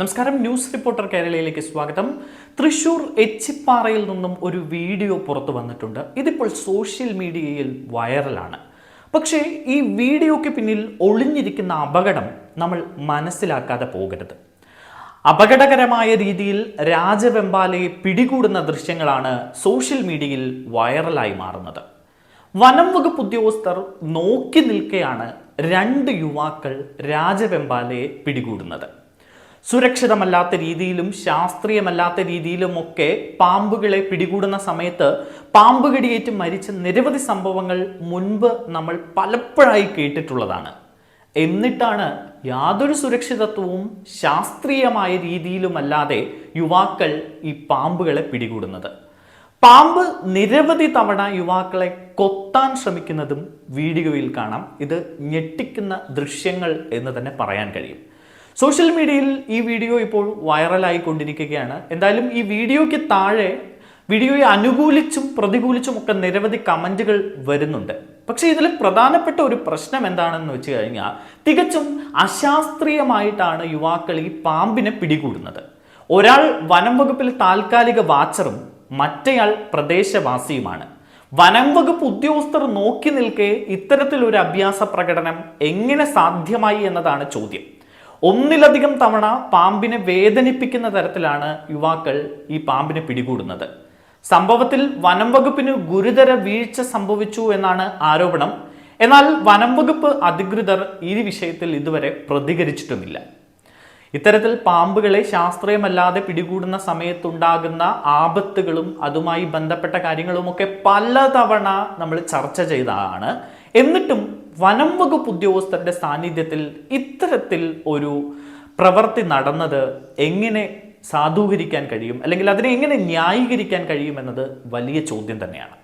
നമസ്കാരം news reporter കേരളയിലേക്ക് സ്വാഗതം. തൃശൂർ എച്ചിപ്പാറയിൽ നിന്നും ഒരു വീഡിയോ പുറത്തു വന്നിട്ടുണ്ട്. ഇതിപ്പോൾ സോഷ്യൽ മീഡിയയിൽ വൈറലാണ്. പക്ഷേ ഈ വീഡിയോയ്ക്ക് പിന്നിൽ ഒളിഞ്ഞിരിക്കുന്ന അപകടം നമ്മൾ മനസ്സിലാക്കാതെ പോകരുത്. അപകടകരമായ രീതിയിൽ രാജവെമ്പാലയെ പിടികൂടുന്ന ദൃശ്യങ്ങളാണ് സോഷ്യൽ മീഡിയയിൽ വൈറലായി മാറുന്നത്. വനം വകുപ്പ് ഉദ്യോഗസ്ഥർ നോക്കി നിൽക്കെയാണ് രണ്ട് യുവാക്കൾ രാജവെമ്പാലയെ പിടികൂടുന്നത്. സുരക്ഷിതമല്ലാത്ത രീതിയിലും ശാസ്ത്രീയമല്ലാത്ത രീതിയിലുമൊക്കെ പാമ്പുകളെ പിടികൂടുന്ന സമയത്ത് പാമ്പ് കടിയേറ്റ് മരിച്ച നിരവധി സംഭവങ്ങൾ മുൻപ് നമ്മൾ പലപ്പോഴായി കേട്ടിട്ടുള്ളതാണ്. എന്നിട്ടാണ് യാതൊരു സുരക്ഷിതത്വവും ശാസ്ത്രീയമായ രീതിയിലുമല്ലാതെ യുവാക്കൾ ഈ പാമ്പുകളെ പിടികൂടുന്നത്. പാമ്പ് നിരവധി തവണ യുവാക്കളെ കൊത്താൻ ശ്രമിക്കുന്നതും വീഡിയോയിൽ കാണാം. ഇത് ഞെട്ടിക്കുന്ന ദൃശ്യങ്ങൾ എന്ന് തന്നെ പറയാൻ കഴിയും. സോഷ്യൽ മീഡിയയിൽ ഈ വീഡിയോ ഇപ്പോൾ വൈറലായി കൊണ്ടിരിക്കുകയാണ് എന്തായാലും ഈ വീഡിയോയ്ക്ക് താഴെ വീഡിയോയെ അനുകൂലിച്ചും പ്രതികൂലിച്ചും ഒക്കെ നിരവധി കമന്റുകൾ വരുന്നുണ്ട്. പക്ഷേ ഇതിൽ പ്രധാനപ്പെട്ട ഒരു പ്രശ്നം എന്താണെന്ന് വെച്ച് കഴിഞ്ഞാൽ തികച്ചും അശാസ്ത്രീയമായിട്ടാണ് യുവാക്കൾ ഈ പാമ്പിനെ പിടികൂടുന്നത്. ഒരാൾ വനം വകുപ്പിൽ താൽക്കാലിക വാച്ചറും മറ്റേയാൾ പ്രദേശവാസിയുമാണ്. വനം വകുപ്പ് ഉദ്യോഗസ്ഥർ നോക്കി നിൽക്കെ ഇത്തരത്തിലൊരു അഭ്യാസ പ്രകടനം എങ്ങനെ സാധ്യമായി എന്നതാണ് ചോദ്യം. ഒന്നിലധികം തവണ പാമ്പിനെ വേദനിപ്പിക്കുന്ന തരത്തിലാണ് യുവാക്കൾ ഈ പാമ്പിനെ പിടികൂടുന്നത്. സംഭവത്തിൽ വനം വകുപ്പിന് ഗുരുതര വീഴ്ച സംഭവിച്ചു എന്നാണ് ആരോപണം. എന്നാൽ വനം വകുപ്പ് അധികൃതർ ഈ വിഷയത്തിൽ ഇതുവരെ പ്രതികരിച്ചിട്ടുമില്ല. ഇത്തരത്തിൽ പാമ്പുകളെ ശാസ്ത്രീയമല്ലാതെ പിടികൂടുന്ന സമയത്തുണ്ടാകുന്ന ആപത്തുകളും അതുമായി ബന്ധപ്പെട്ട കാര്യങ്ങളുമൊക്കെ പലതവണ നമ്മൾ ചർച്ച ചെയ്തതാണ്. എന്നിട്ടും വനം വകുപ്പ് ഉദ്യോഗസ്ഥരുടെ സാന്നിധ്യത്തിൽ ഇത്തരത്തിൽ ഒരു പ്രവൃത്തി നടന്നത് എങ്ങനെ സാധൂകരിക്കാൻ കഴിയും? അല്ലെങ്കിൽ അതിനെ എങ്ങനെ ന്യായീകരിക്കാൻ കഴിയും എന്നത് വലിയ ചോദ്യം തന്നെയാണ്.